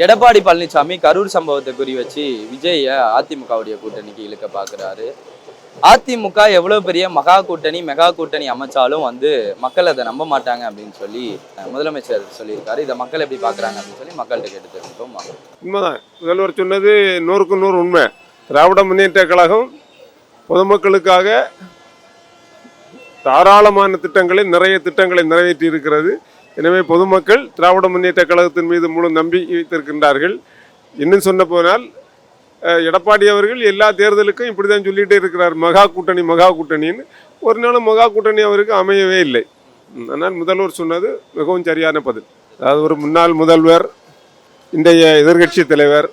எடப்பாடி பழனிசாமி கரூர் சம்பவத்தை குறி வச்சு விஜய அதிமுகவுடைய கூட்டணிக்கு இழுக்க பார்க்குறாரு அதிமுக எவ்வளவு பெரிய மகா கூட்டணி மெகா கூட்டணி அமைச்சாலும் வந்து மக்கள் அதை நம்ப மாட்டாங்க அப்படின்னு சொல்லி முதலமைச்சர் சொல்லியிருக்காரு. இதை மக்கள் எப்படி பார்க்குறாங்க அப்படின்னு சொல்லி மக்கள்கிட்ட கேட்டு தெரிஞ்சுப்போம். உண்மைதான். முதல்வர் சொன்னது நூறுக்கு நூறு உண்மை. திராவிட முன்னேற்ற கழகம் பொதுமக்களுக்காக தாராளமான திட்டங்களை நிறைய திட்டங்களை நிறைவேற்றி இருக்கிறது. எனவே பொதுமக்கள் திராவிட முன்னேற்ற கழகத்தின் மீது முழு நம்பிக்கை வைத்திருக்கின்றார்கள். இன்னும் சொன்ன போனால் எடப்பாடி அவர்கள் எல்லா தேர்தலுக்கும் இப்படி தான் சொல்லிகிட்டே இருக்கிறார். மகா கூட்டணி மகா கூட்டணின்னு. ஒரு நாளும் மகா கூட்டணி அவருக்கு அமையவே இல்லை. ஆனால் முதல்வர் சொன்னது மிகவும் சரியான பதில். அதாவது ஒரு முன்னாள் முதல்வர் இன்றைய எதிர்க்கட்சி தலைவர்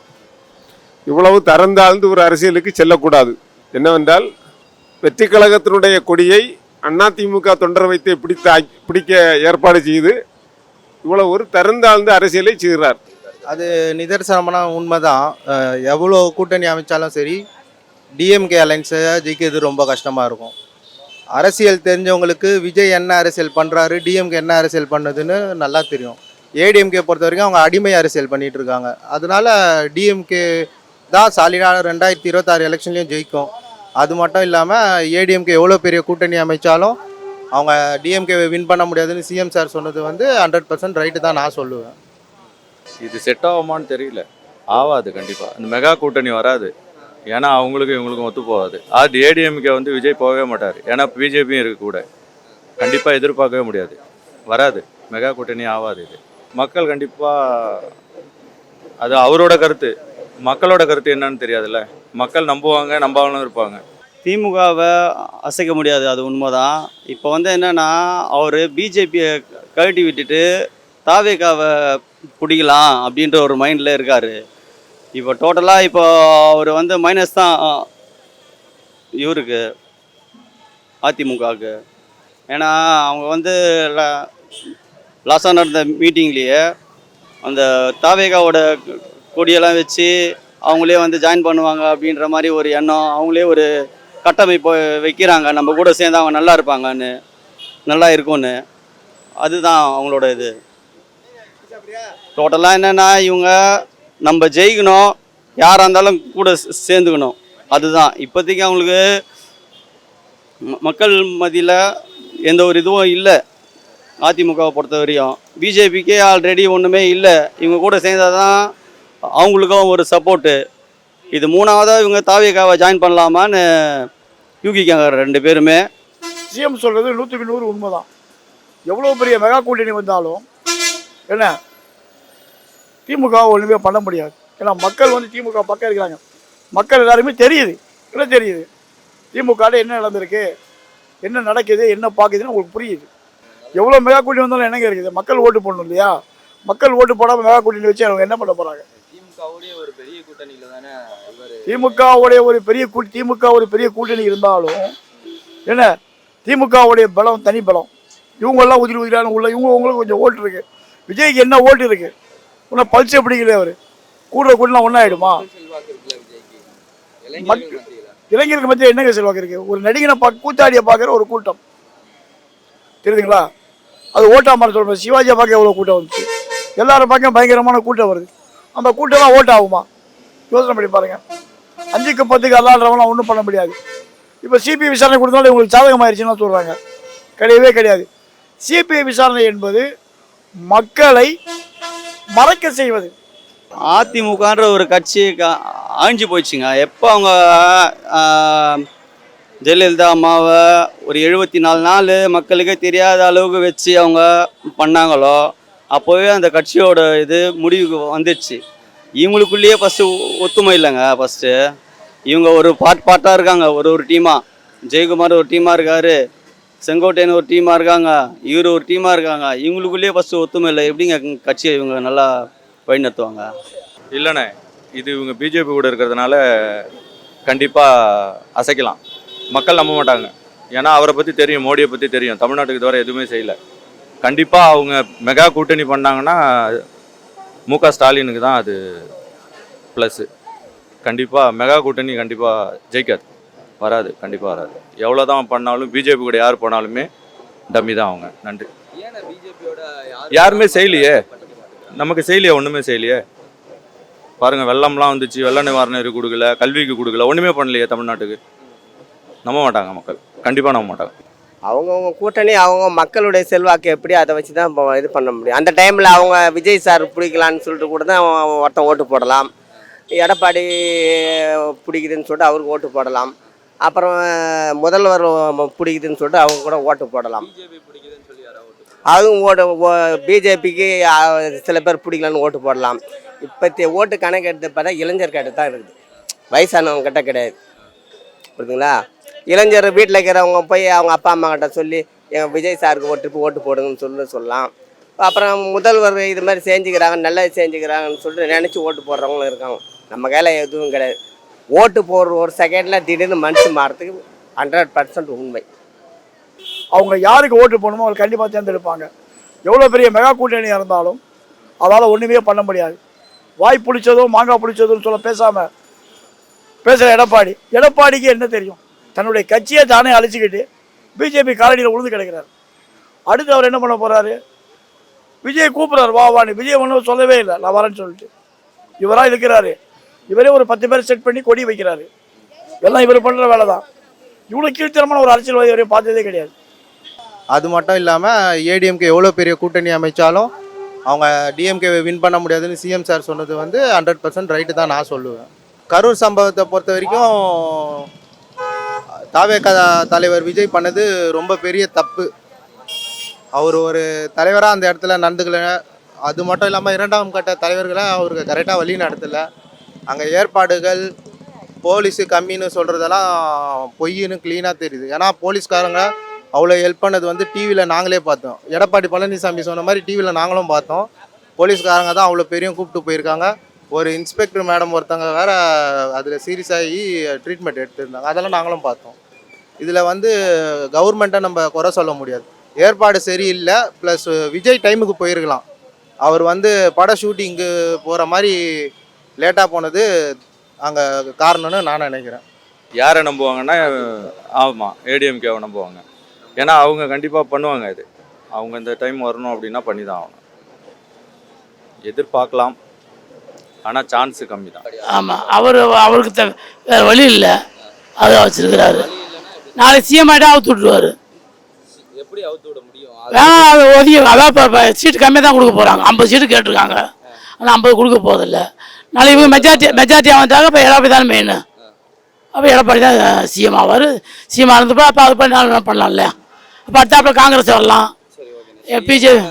இவ்வளவு தரந்தாழ்ந்து ஒரு அரசியலுக்கு செல்லக்கூடாது. என்னவென்றால் வெற்றி கழகத்தினுடைய கொடியை அதிமுக தொண்டர் வைத்து பிடித்த பிடிக்க ஏற்பாடு செய்து இவ்வளோ ஒரு திறந்தாழ்ந்து அரசியலை செய்கிறார். அது நிதர்சனமான உண்மைதான். எவ்வளோ கூட்டணி அமைச்சாலும் சரி டிஎம்கே அலைன்ஸை ஜெயிக்கிறது ரொம்ப கஷ்டமாக இருக்கும். அரசியல் தெரிஞ்சவங்களுக்கு விஜய் என்ன அரசியல் பண்ணுறாரு டிஎம்கே என்ன அரசியல் பண்ணுதுன்னு நல்லா தெரியும். ஏடிஎம்கே பொறுத்த வரைக்கும் அவங்க அடிமை அரசியல் பண்ணிகிட்டு இருக்காங்க. அதனால டிஎம்கே தான் சாலிடாக ரெண்டாயிரத்தி இருபத்தாறு எலெக்ஷன்லேயும் ஜெயிக்கும். அது மட்டும் இல்லாமல் ஏடிஎம்கே எவ்வளோ பெரிய கூட்டணி அமைச்சாலும் அவங்க டிஎம்கே வின் பண்ண முடியாதுன்னு சிஎம் சார் சொன்னது வந்து ஹண்ட்ரட் பர்சன்ட் ரைட்டு தான் நான் சொல்லுவேன். இது செட் ஆகுமான்னு தெரியல. ஆகாது கண்டிப்பாக இந்த மெகா கூட்டணி வராது. ஏன்னா அவங்களுக்கும் இவங்களுக்கும் ஒத்து போகாது. அது ஏடிஎம்கே வந்து விஜய் போகவே மாட்டார். ஏன்னா பிஜேபியும் இருக்கு கூட. கண்டிப்பாக எதிர்பார்க்கவே முடியாது. வராது. மெகா கூட்டணி ஆகாது இது. மக்கள் கண்டிப்பாக அது அவரோட கருத்து. மக்களோட கருத்து என்னன்னு தெரியாதுல்ல. மக்கள் நம்புவாங்க நம்பாமலும் இருப்பாங்க. திமுகவை அசைக்க முடியாது அது உண்மைதான். இப்போ வந்து என்னென்னா அவர் பிஜேபியை கழட்டி விட்டுட்டு தாவேக்காவை பிடிக்கலாம் அப்படின்ற ஒரு மைண்டில் இருக்கார். இப்போ டோட்டலாக இப்போ அவர் வந்து மைனஸ் தான் இவருக்கு அதிமுகவுக்கு. ஏன்னா அவங்க வந்து லாஸாக நடந்த மீட்டிங்லேயே அந்த தாவேகாவோட கொடியெல்லாம் வச்சு அவங்களே வந்து ஜாயின் பண்ணுவாங்க அப்படின்ற மாதிரி ஒரு எண்ணம் அவங்களே ஒரு கட்டமைப்பு வைக்கிறாங்க. நம்ம கூட சேர்ந்து அவங்க நல்லா இருப்பாங்கன்னு நல்லா இருக்கும்னு. அதுதான் அவங்களோட இது. டோட்டலாக என்னென்னா இவங்க நம்ம ஜெயிக்கணும். யாராக இருந்தாலும் கூட சே- சேர்ந்துக்கணும். அதுதான். இப்போதைக்கு அவங்களுக்கு மக்கள் மத்தியில் எந்த ஒரு இதுவும் இல்லை. அதிமுகவை பொறுத்த வரையும் பிஜேபிக்கே ஆல்ரெடி ஒன்றுமே இல்லை. இவங்க கூட சேர்ந்தால் தான் அவங்களுக்கும் ஒரு சப்போர்ட்டு இது மூணாவதாக இவங்க தாவியக்காவை ஜாயின் பண்ணலாமான்னு யூகிக்காங்க ரெண்டு பேருமே. சிஎம் சொல்கிறது நூற்றுக்கு நூறு உண்மைதான். எவ்வளோ பெரிய மெகா கூட்டணி வந்தாலும் என்ன? திமுக ஒன்றுமே பண்ண முடியாது. ஏன்னா மக்கள் வந்து திமுக பக்கம் இருக்கிறாங்க. மக்கள் எல்லாருமே தெரியுது. என்ன தெரியுது? திமுக என்ன நடந்திருக்கு? என்ன நடக்குது? என்ன பார்க்குதுன்னு உங்களுக்கு புரியுது. எவ்வளோ மெகா கூட்டணி வந்தாலும் என்னங்க இருக்குது? மக்கள் ஓட்டு போடணும் இல்லையா? மக்கள் ஓட்டு போடாமல் மெகா கூட்டணி வச்சு அவங்க என்ன பண்ண போகிறாங்க திமுகவுடைய ஒரு பெரிய கூட்டணியில தானே இவர்? திமுகவுடைய ஒரு பெரிய கூட்டி திமுக ஒரு பெரிய கூட்டணி இருந்தாலும் என்ன? திமுகவுடைய பலம் தனி பலம். இவங்கெல்லாம் உதிரி உதிரான உள்ள இவங்க உங்களுக்கு கொஞ்சம் ஓட்டு இருக்கு. விஜய்க்கு என்ன ஓட்டு இருக்கு? இன்னும் பல்சே பிடிக்கல அவர். கூடுற கூட்டலாம் ஒன்றாயிடுமா இளைஞர்கள் மத்தியில. இளைஞருக்கு மத்திய என்னங்க செல்வாக்கு இருக்கு? ஒரு நடிகனை பார்க்க கூத்தாடியை பார்க்குற ஒரு கூட்டம். தெரியுதுங்களா? அது ஓட்டாமல் சொல்கிறேன் சிவாஜியை பார்க்க எவ்வளோ கூட்டம் வந்துச்சு? எல்லாரும் பார்க்க பயங்கரமான கூட்டம் வருது. அந்த கூட்டம்லாம் ஓட்டு ஆகுமா? யோசனை பண்ணி பாருங்கள் அஞ்சுக்கு பத்துக்கு அல்லாடுறவங்களாம் ஒன்றும் பண்ண முடியாது. இப்போ சிபிஐ விசாரணை கொடுத்தாலும் இவங்களுக்கு சாதகமாயிருச்சுன்னு சொல்கிறாங்க கிடையவே கிடையாது. சிபிஐ விசாரணை என்பது மக்களை மறைக்க செய்வது. அதிமுகன்ற ஒரு கட்சி க- அழிஞ்சு போச்சுங்க எப்போ அவங்க ஜெயலலிதா அம்மாவை ஒரு எழுபத்தி நாலு நாள் மக்களுக்கே தெரியாத அளவுக்கு வச்சு அவங்க பண்ணாங்களோ அப்போவே அந்த கட்சியோட இது முடிவுக்கு வந்துச்சு. இவங்களுக்குள்ளேயே ஃபஸ்ட்டு ஒத்துமை இல்லைங்க ஃபஸ்ட்டு இவங்க ஒரு பாட் பாட்டாக இருக்காங்க. ஒரு ஒரு டீமாக ஜெயக்குமார் ஒரு டீமாக இருக்கார். செங்கோட்டையன் ஒரு டீமாக இருக்காங்க. இவர் ஒரு டீமாக இருக்காங்க. இவங்களுக்குள்ளேயே ஃபஸ்ட்டு ஒத்துமை இல்லை. எப்படிங்க கட்சியை இவங்க நல்லா வழிநடத்துவாங்க? இல்லைண்ணே. இது இவங்க பிஜேபி கூட இருக்கிறதுனால கண்டிப்பாக அசைக்கலாம். மக்கள் நம்ப மாட்டாங்க. ஏன்னா அவரை பற்றி தெரியும் மோடியை பற்றி தெரியும். தமிழ்நாட்டுக்கு தவிர எதுவுமே செய்யலை. கண்டிப்பாக அவங்க மெகா கூட்டணி பண்ணாங்கன்னா மு க ஸ்டாலினுக்கு தான் அது ப்ளஸ்ஸு கண்டிப்பாக மெகா கூட்டணி கண்டிப்பாக ஜெயிக்காது. வராது கண்டிப்பாக வராது. எவ்வளோ தான் பண்ணாலும் பிஜேபி கூட யார் போனாலுமே டம்மி தான் அவங்க. நன்றி. ஏன்னா யாருமே செய்யலையே. நமக்கு செய்யலையே ஒன்றுமே செய்யலையே. பாருங்கள் வெள்ளம்லாம் வந்துச்சு வெள்ள நிவாரணம் கொடுக்கல கல்விக்கு கொடுக்கல ஒன்றுமே பண்ணலையே தமிழ்நாட்டுக்கு. நம்ப மாட்டாங்க மக்கள். கண்டிப்பாக நம்ப மாட்டாங்க. அவங்கவுங்க கூட்டணி அவங்க மக்களுடைய செல்வாக்கு எப்படி அதை வச்சு தான் இப்போ இது பண்ண முடியும். அந்த டைமில் அவங்க விஜய் சார் பிடிக்கலான்னு சொல்லிட்டு கூட தான் ஒருத்தன் ஓட்டு போடலாம். எடப்பாடி பிடிக்குதுன்னு சொல்லிட்டு அவருக்கு ஓட்டு போடலாம். அப்புறம் முதல்வர் பிடிக்குதுன்னு சொல்லிட்டு அவங்க கூட ஓட்டு போடலாம். அதுவும் ஓட்டு பிஜேபிக்கு சில பேர் பிடிக்கலன்னு ஓட்டு போடலாம். இப்போத்திய ஓட்டு கணக்கு எடுத்து பார்த்தா இளைஞர் கிட்ட தான் இருக்குது. வயசானவங்க கிட்ட கிடையாது. புரியுதுங்களா? இளைஞர் வீட்டில் இருக்கிறவங்க போய் அவங்க அப்பா அம்மா கிட்ட சொல்லி எங்கள் விஜய் சாருக்கு ஓட்டு ஓட்டு போடுங்கன்னு சொல்லி சொல்லலாம். அப்புறம் முதல்வர் இது மாதிரி செஞ்சுக்கிறாங்க நல்லது செஞ்சுக்கிறாங்கன்னு சொல்லிட்டு நினச்சி ஓட்டு போடுறவங்களும் இருக்காங்க. நம்ம கையில் எதுவும் கிடையாது. ஓட்டு போடுற ஒரு செகண்டில் திடீர்னு மனுஷன் மாறத்துக்கு ஹண்ட்ரட் பர்சன்ட் உண்மை. அவங்க யாருக்கு ஓட்டு போடணுமோ அவங்க கண்டிப்பாக தேர்ந்தெடுப்பாங்க. எவ்வளோ பெரிய மெகா கூட்டணியாக இருந்தாலும் அதால் ஒன்றுமே பண்ண முடியாது. வாய் பிடிச்சதும் மாங்காய் பிடிச்சதும் சொல்ல பேசாமல் பேசுகிற எடப்பாடி. எடப்பாடிக்கு என்ன தெரியும்? தன்னுடைய கட்சியை தானே அழிச்சிக்கிட்டு பிஜேபி காலடியில் உழுந்து கிடக்கிறார். அடுத்து அவர் என்ன பண்ண போகிறாரு விஜய் கூப்பிட்றாரு வா வான்னு விஜய் ஒன்றும் சொல்லவே இல்லை. நான் வரேன்னு சொல்லிட்டு. இவராக இருக்கிறாரு. இவரே ஒரு பத்து பேர் செட் பண்ணி கொடி வைக்கிறாரு. எல்லாம் இவர் பண்ணுற வேலை தான் இவ்வளோ கீழ்த்தரமான ஒரு அரசியல்வாதி வரையும் பார்த்ததே கிடையாது. அது மட்டும் இல்லாமல் ஏடிஎம்கே எவ்வளோ பெரிய கூட்டணி அமைச்சாலும் அவங்க டிஎம்கேவை வின் பண்ண முடியாதுன்னு சிஎம் சார் சொன்னது வந்து ஹண்ட்ரட் பர்சன்ட் ரைட்டு தான் நான் சொல்லுவேன். கரூர் சம்பவத்தை பொறுத்த வரைக்கும் தாவே தலைவர் விஜய் பண்ணது ரொம்ப பெரிய தப்பு. அவர் ஒரு தலைவராக அந்த இடத்துல நடந்துக்கல. அது மட்டும் இல்லாமல் இரண்டாம் கட்ட தலைவர்களை அவருக்கு கரெக்டாக வழி நடத்தலை. அங்கே ஏற்பாடுகள் போலீஸு கம்மின்னு சொல்கிறதெல்லாம் பொய்ன்னு க்ளீனாக தெரியுது. ஏன்னா போலீஸ்காரங்க அவ்வளோ ஹெல்ப் பண்ணது வந்து டிவியில் நாங்களே பார்த்தோம். எடப்பாடி பழனிசாமி சொன்ன மாதிரி டிவியில் நாங்களும் பார்த்தோம். போலீஸ்காரங்க தான் அவ்வளோ பெரிய கூப்பிட்டு போயிருக்காங்க. ஒரு இன்ஸ்பெக்டர் மேடம் ஒருத்தங்க வேறு அதில் சீரியஸ் ஆகி ட்ரீட்மெண்ட் எடுத்துருந்தாங்க. அதெல்லாம் நாங்களும் பார்த்தோம். இதில் வந்து கவர்மெண்ட்டை நம்ம குறை சொல்ல முடியாது. ஏற்பாடு சரியில்லை ப்ளஸ் விஜய் டைமுக்கு போயிருக்கலாம். அவர் வந்து பட ஷூட்டிங்கு போகிற மாதிரி லேட்டாக போனது அங்கே காரணம்னு நான் நினைக்கிறேன். யாரை நம்புவாங்கன்னா ஆமாம் ஏடிஎம்கேவை நம்புவாங்க. ஏன்னா அவங்க கண்டிப்பாக பண்ணுவாங்க இது. அவங்க இந்த டைம் வரணும் அப்படின்னா பண்ணி தான் ஆகணும். எதிர்பார்க்கலாம். ஆனால் சான்ஸு கம்மி தான் ஆமாம் அவர் அவருக்கு த வேறு வழி இல்லை. அதை வச்சிருக்கிறாரு. நாளைக்கு சிஎம் ஆகிட்டா அவுத்து விட்ருவாரு எப்படி அவுத்து விட முடியும்? ஒதுக்கி அதான் சீட்டு கம்மியாக தான் கொடுக்க போகிறாங்க ஐம்பது சீட்டு கேட்டிருக்காங்க. ஆனால் ஐம்பது கொடுக்க போதில்ல நாளைக்கு இவங்க மெஜாரிட்டி மெஜாரிட்டி வந்தாங்க இப்போ எடப்பாடி தான் மெயின் அப்போ எடப்பாடி தான் சிஎம் ஆவார். சிஎம் ஆனதுப்போ அப்போ அது பண்ணி பண்ணலாம் இல்லையா? அப்போ அடுத்தாப்புல காங்கிரஸ் வரலாம். பிஜேபி